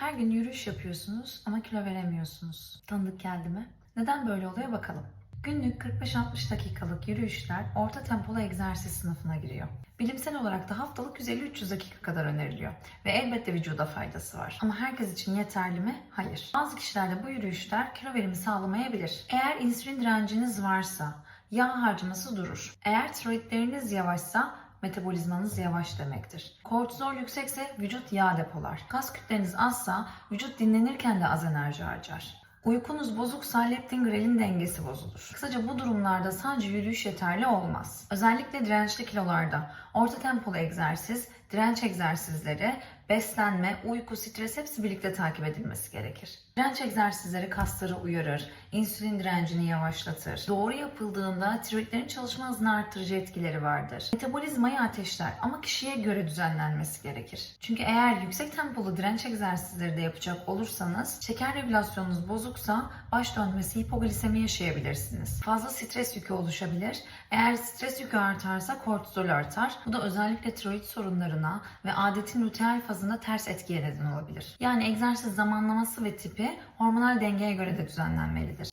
Her gün yürüyüş yapıyorsunuz ama kilo veremiyorsunuz. Tanıdık geldi mi? Neden böyle oluyor bakalım. Günlük 45-60 dakikalık yürüyüşler orta tempolu egzersiz sınıfına giriyor. Bilimsel olarak da haftalık 150-300 dakika kadar öneriliyor ve elbette vücuda faydası var. Ama herkes için yeterli mi? Hayır. Bazı kişilerde bu yürüyüşler kilo verimi sağlamayabilir. Eğer insülin direnciniz varsa yağ harcaması durur. Eğer tiroidleriniz yavaşsa metabolizmanız yavaş demektir. Kortizol yüksekse vücut yağ depolar. Kas kütleniz azsa vücut dinlenirken de az enerji harcar. Uykunuz bozuksa leptin grelin dengesi bozulur. Kısaca bu durumlarda sadece yürüyüş yeterli olmaz. Özellikle dirençli kilolarda orta tempolu egzersiz, direnç egzersizleri, beslenme, uyku, stres hepsi birlikte takip edilmesi gerekir. Direnç egzersizleri kasları uyarır, insülin direncini yavaşlatır. Doğru yapıldığında tiroidlerin çalışma hızını arttırıcı etkileri vardır. Metabolizmayı ateşler ama kişiye göre düzenlenmesi gerekir. Çünkü eğer yüksek tempolu direnç egzersizleri de yapacak olursanız şeker regülasyonunuz bozuksa baş dönmesi, hipoglisemi yaşayabilirsiniz. Fazla stres yükü oluşabilir. Eğer stres yükü artarsa kortizol artar. Bu da özellikle tiroid sorunlarına ve adetin luteal fazında ters etkiye neden olabilir. Yani egzersiz zamanlaması ve tipi hormonal dengeye göre de düzenlenmelidir.